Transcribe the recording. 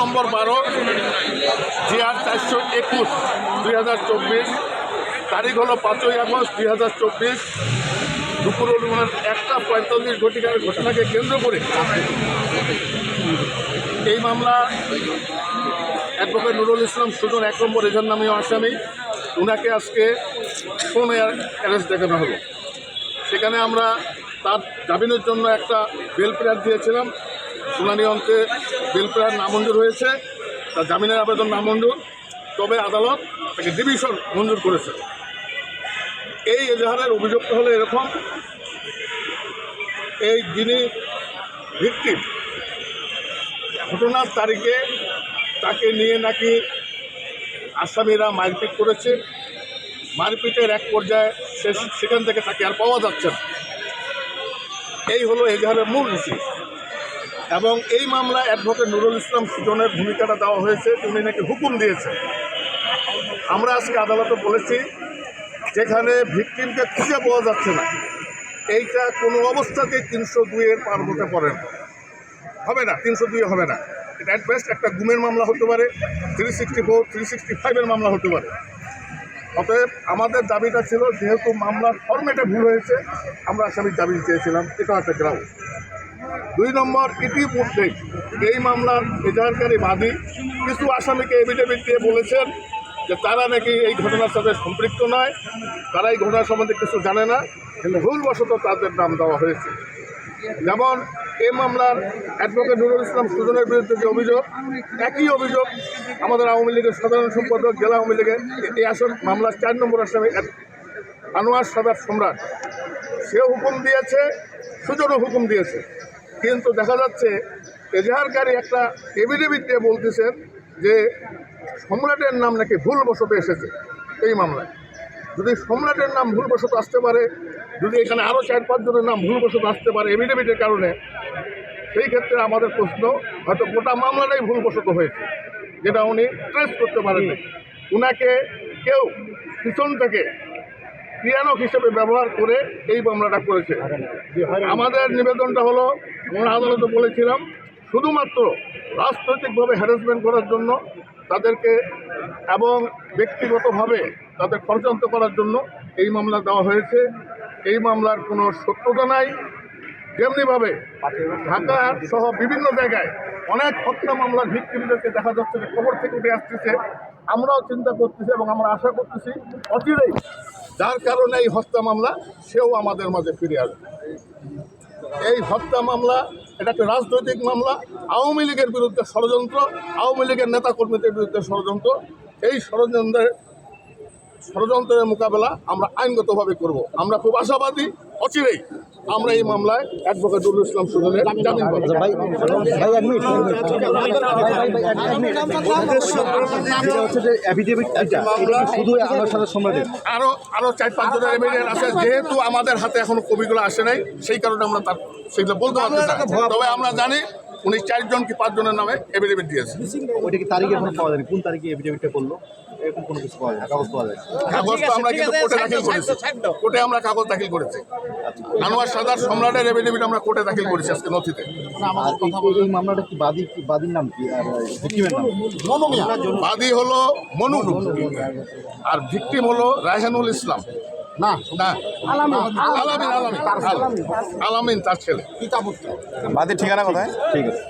নম্বর বারো জিআর চারশো একুশ, দুই হাজার চব্বিশ। তারিখ হলো পাঁচই আগস্ট, দুই হাজার চব্বিশ। দুপুর অনুমান একটা পঁয়তাল্লিশ ঘটিকার ঘটনাকে কেন্দ্র করে এই মামলা অ্যাডভোকেট নুরুল ইসলাম সুজন এক নম্বর, এজার নামীয় আসামি। ওনাকে আজকে ফোন অ্যারেস্ট দেখানো হলো। সেখানে আমরা তার জামিনের জন্য একটা বেল প্রেয়ার দিয়েছিলাম। শুনানি বেল প্রেয়ার নামঞ্জুর হয়েছে তার জামিনের আবেদন নামঞ্জুর, তবে আদালত তাকে ডিভিশন মঞ্জুর করেছে। এই এজাহারের অভিযোগটা হলো এরকম। এই যিনি ভিক্টিম ঘটনার তারিখে তাকে নিয়ে নাকি আসামিরা মারপিট করেছে। মারপিটের এক পর্যায়ে সেখান থেকে তাকে আর পাওয়া যাচ্ছে না। এই হলো এজাহারের মূল বিষয় এবং এই মামলায় অ্যাডভোকেট নুরুল ইসলাম সুজনের ভূমিকাটা দেওয়া হয়েছে, তিনি নাকি হুকুম দিয়েছে আমরা আজকে আদালতে বলেছি, যেখানে ভিকটিমকে খুঁজে পাওয়া যাচ্ছে না, এইটা কোনো অবস্থাতে তিনশো দুইয়ের পার হতে পারে না। হবে না, তিনশো দুই হবে না। এটা অ্যাট বেস্ট একটা গুমের মামলা হতে পারে three sixty four three sixty ফাইভের মামলা হতে পারে। অতএব আমাদের দাবিটা ছিল, যেহেতু মামলার ফর্মেটে ভুল হয়েছে, আমরা আসামির দাবি চেয়েছিলাম, এটা একটা গ্রাউন্ড দুই নম্বর ইতিমধ্যে এই মামলার এজাহারকারী বাদী কিছু আসামিকে এভিডেভিট দিয়ে বলেছেন যে তারা নাকি এই ঘটনার সাথে সম্পৃক্ত নয়, তারা এই ঘটনা সম্বন্ধে কিছু জানে না, কিন্তু ভুলবশত তাদের নাম দেওয়া হয়েছে। যেমন এই মামলার অ্যাডভোকেট নুরুল ইসলাম সুজনের বিরুদ্ধে যে অভিযোগ, একই অভিযোগ আমাদের আওয়ামী লীগের সাধারণ সম্পাদক, জেলা আওয়ামী লীগের এই আসন মামলার চার নম্বর আসামি আনোয়ার সাদার সম্রাট। সে হুকুম দিয়েছে, সুজনও হুকুম দিয়েছে। কিন্তু দেখা যাচ্ছে এজাহারকারী একটা এভিডেভিট দিয়ে বলতেছেন যে সম্রাটের নাম নাকি ভুলবশত এসেছে এই মামলায়। যদি সম্রাটের নাম ভুলবশত আসতে পারে, যদি এখানে আরও চার পাঁচজনের নাম ভুলবশত আসতে পারে এভিডেভিটের কারণে, সেই ক্ষেত্রে আমাদের প্রশ্ন, হয়তো গোটা মামলাটাই ভুলবশত হয়েছে, যেটা উনি ট্রেস করতে পারেন উনাকে কেউ পিছন থেকে ক্রিয়ানক হিসেবে ব্যবহার করে এই মামলাটা করেছে। আমাদের নিবেদনটা হলো, আমরা আদালতে বলেছিলাম, শুধুমাত্র রাজনৈতিকভাবে হ্যারাসমেন্ট করার জন্য তাদেরকে এবং ব্যক্তিগতভাবে তাদের ষড়যন্ত্র করার জন্য এই মামলা দেওয়া হয়েছে। এই মামলার কোনো সত্যতা নাই। যেমনিভাবে ঢাকা সহ বিভিন্ন জায়গায় অনেক হত্যা মামলার ভিক্টিমদেরকে দেখা যাচ্ছে যে খবর থেকে উঠে আসতেছে। আমরাও চিন্তা করতেছি এবং আমরা আশা করতেছি অচিরেই যার কারণে এই হত্যা মামলা, সেও আমাদের মাঝে ফিরে আসবে। এই হত্যা মামলা, এটা একটা রাজনৈতিক মামলা, আওয়ামী লীগের বিরুদ্ধে ষড়যন্ত্র, আওয়ামী লীগের নেতাকর্মীদের বিরুদ্ধে ষড়যন্ত্র। এই ষড়যন্ত্রের ষড়যন্ত্রের মোকাবেলা আমরা আইনগতভাবে করব আমরা খুব আশাবাদী অচিরেই আমরা এই মামলায় অ্যাডভোকেট নুরুল ইসলাম সুজনের জামিন পাবো আরও আরও চার পাঁচজনের এভিডেন্স আছে যেহেতু আমাদের হাতে এখনও কবিগুলো আসে নাই সেই কারণে আমরা তার সেগুলো বলতে পারতেছি না। তবে আমরা জানি উনি চারজন কি পাঁচজনের নামে এভিডেভিট দিয়েছে। ওইটা কি তারিখে এখনও পাওয়া যায়নি? কোন তারিখে এফিডেভিটটা করল? এরকম কোনো কিছু পাওয়া যায় কাগজ পাওয়া যায় কাগজ তো আমরা কিন্তু কোর্টে দাখিল করেছি। কোর্টে আমরা কাগজ দাখিল করেছি। আনোয়ার সাদার সম্রাটের এভিডেভিট আমরা কোর্টে দাখিল করেছি আজকে নথিতে। আর এই- মামলাটা কি বাদী কি বাদীর নাম কি? বাদী হলো মনু আর ভিকটিম হলো রায়হানুল ইসলাম। না না। আলামিন আলামিন আলামিন তার ছেলে বাদের ঠিকানা কোথায়? ঠিক আছে।